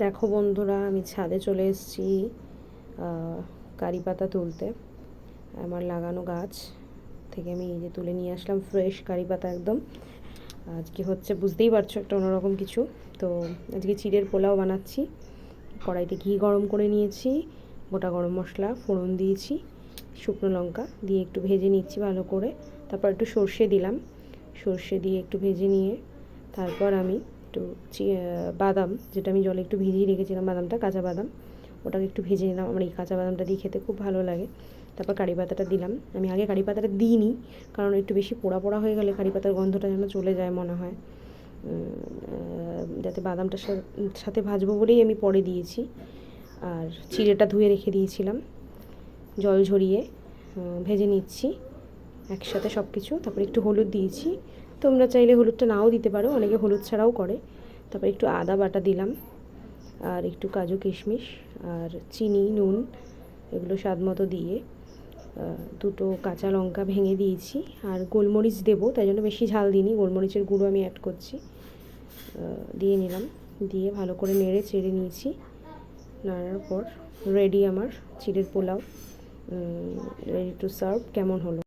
দেখো বন্ধুরা, আমি ছাদে চলে এসেছি কারি পাতা তুলতে। আমার লাগানো গাছ থেকে আমি এই যে তুলে নিয়ে আসলাম ফ্রেশ কারি পাতা একদম। আজকে হচ্ছে বুঝতেই পারছ একটা অন্যরকম কিছু। তো আজকে চিড়ের পোলাও বানাচ্ছি, কড়াইতে ঘি গরম করে নিয়েছি, গোটা গরম মশলা, ফোড়ন দিয়েছি, শুকনো লঙ্কা দিয়ে একটু ভেজে নিচ্ছি ভালো করে। তারপর একটু সর্ষে দিলাম, সর্ষে দিয়ে একটু ভেজে নিয়ে তারপর আমি একটু বাদাম, যেটা আমি জলে একটু ভিজিয়ে রেখেছিলাম বাদামটা, কাঁচা বাদাম। ওটাকে একটু ভেজে নিলাম। আমার এই কাঁচা বাদামটা দিয়ে খেতে খুব ভালো লাগে। তারপর কারি পাতাটা দিলাম। আমি আগে কারি পাতাটা দিইনি, কারণ একটু বেশি পোড়া পোড়া হয়ে গেলে কারি পাতার গন্ধটা যেন চলে যায় মনে হয়। যাতে বাদামটার সাথে ভাজবো বলেই আমি পরে দিয়েছি। আর চিড়েটা ধুয়ে রেখে দিয়েছিলাম। জল ঝরিয়ে ভেজে নিচ্ছি। একসাথে সব কিছু তারপর একটু হলুদ দিয়েছি। তোমরা চাইলে হলুদটা নাও দিতে পারো, অনেকে হলুদ ছাড়াও করে। তারপর একটু আদা বাটা দিলাম, আর একটু কাজু কিশমিশ, আর চিনি, নুন, এগুলো স্বাদ মতো দিয়ে দুটো কাঁচা লঙ্কা ভেঙে দিয়েছি, আর গোলমরিচ দেবো, তাই জন্য বেশি ঝাল দিইনি, গোলমরিচের গুঁড়ো আমি অ্যাড করছি। দিয়ে নিলাম, দিয়ে ভালো করে নেড়ে চেড়ে নিয়েছি। নাড়ার পর রেডি আমার চিড়ের পোলাও রেডি টু সার্ভ কেমন হলো?